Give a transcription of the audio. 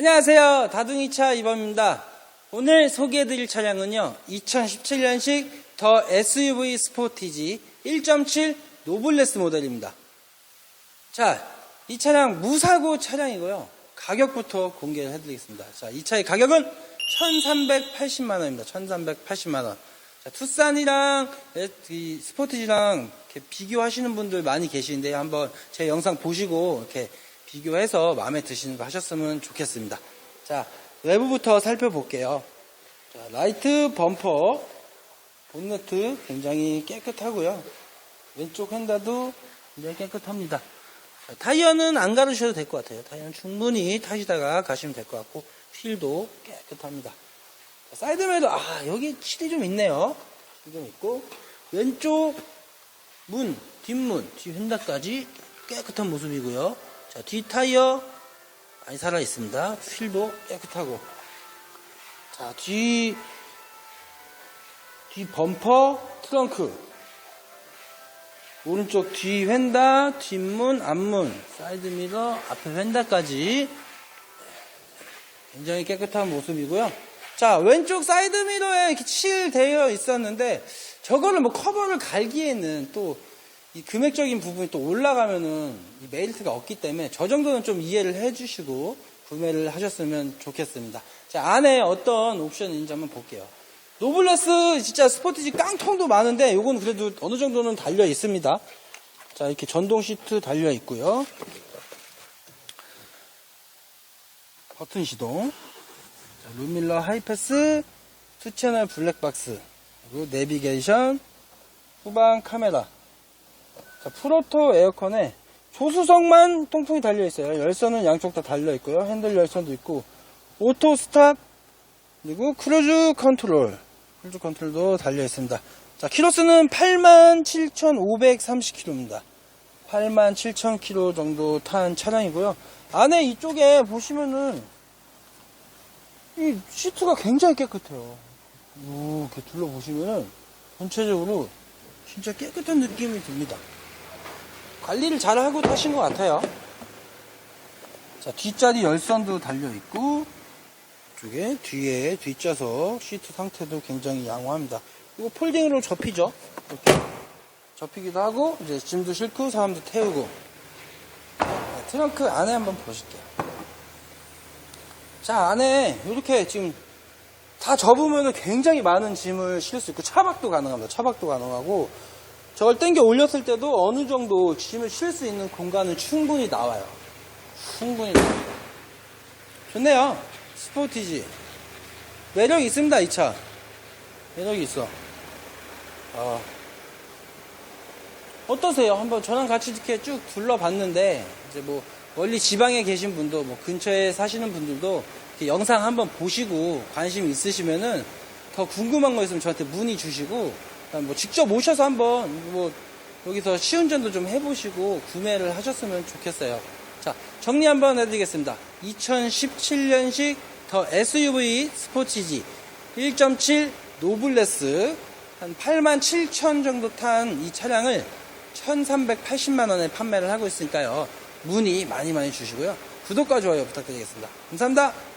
안녕하세요. 다둥이차 이범입니다. 오늘 소개해드릴 차량은요. 2017년식 더 SUV 스포티지 1.7 노블레스 모델입니다. 자, 이 차량 무사고 차량이고요. 가격부터 공개를 해드리겠습니다. 자, 이 차의 가격은 1380만 원입니다. 1380만 원. 자, 투싼이랑 이 스포티지랑 비교하시는 분들 많이 계시는데 한번 제 영상 보시고 이렇게 비교해서 마음에 드시는 거 하셨으면 좋겠습니다. 자, 외부부터 살펴볼게요. 자, 라이트 범퍼, 본네트 굉장히 깨끗하고요. 왼쪽 핸다도 굉장히 깨끗합니다. 자, 타이어는 안 가르셔도 될 것 같아요. 타이어는 충분히 타시다가 가시면 될 것 같고, 휠도 깨끗합니다. 자, 사이드미러, 아, 여기 칠이 좀 있네요. 좀 있고, 왼쪽 문, 뒷문, 뒤 휀다까지 깨끗한 모습이고요. 자, 뒤 타이어 많이 살아 있습니다. 휠도 깨끗하고. 자, 뒤, 뒤 범퍼, 트렁크. 오른쪽 뒤 휀다, 뒷문, 앞문, 사이드미러, 앞에 휀다까지 굉장히 깨끗한 모습이고요. 자, 왼쪽 사이드미러에 칠되어 있었는데, 저거를 뭐 커버를 갈기에는 또, 이 금액적인 부분이 또 올라가면은 이 메리트가 없기 때문에 저 정도는 좀 이해를 해주시고 구매를 하셨으면 좋겠습니다. 자, 안에 어떤 옵션이 있는지 한번 볼게요. 노블레스 진짜 스포티지 깡통도 많은데 요건 그래도 어느 정도는 달려 있습니다. 자, 이렇게 전동 시트 달려 있고요. 버튼 시동. 자, 루밀러 하이패스, 투 채널 블랙박스, 그리고 내비게이션, 후방 카메라. 자, 프로토 에어컨에 조수석만 통풍이 달려 있어요. 열선은 양쪽 다 달려 있고요. 핸들 열선도 있고, 오토 스탑, 그리고 크루즈 컨트롤, 크루즈 컨트롤도 달려 있습니다. 자, 키로수는 87,530km입니다. 87,000km 정도 탄 차량이고요. 안에 이쪽에 보시면은 이 시트가 굉장히 깨끗해요. 이렇게 둘러보시면은 전체적으로 진짜 깨끗한 느낌이 듭니다. 관리를 잘 하고 타신 것 같아요. 자, 뒷자리 열선도 달려있고, 이쪽에 뒤에 뒷좌석 시트 상태도 굉장히 양호합니다. 이거 폴딩으로 접히죠? 이렇게. 접히기도 하고, 이제 짐도 싣고 사람도 태우고. 네, 트렁크 안에 한번 보실게요. 자, 안에 이렇게 지금 다 접으면 굉장히 많은 짐을 실을 수 있고, 차박도 가능합니다. 차박도 가능하고, 저걸 땡겨 올렸을 때도 어느 정도 짐을 실수 있는 공간은 충분히 나와요. 충분히 나와요. 좋네요. 스포티지. 매력이 있습니다, 이 차. 매력이 있어. 어. 어떠세요? 한번 저랑 같이 이렇게 쭉 둘러봤는데, 이제 뭐, 멀리 지방에 계신 분도, 뭐, 근처에 사시는 분들도, 영상 한번 보시고 관심 있으시면은, 더 궁금한 거 있으면 저한테 문의 주시고, 뭐 직접 오셔서 한번 뭐 여기서 시운전도 좀 해보시고 구매를 하셨으면 좋겠어요. 자 정리 한번 해드리겠습니다. 2017년식 더 SUV 스포티지 1.7 노블레스 한 8만 7천 정도 탄 이 차량을 1380만 원에 판매를 하고 있으니까요. 문의 많이 많이 주시고요. 구독과 좋아요 부탁드리겠습니다. 감사합니다.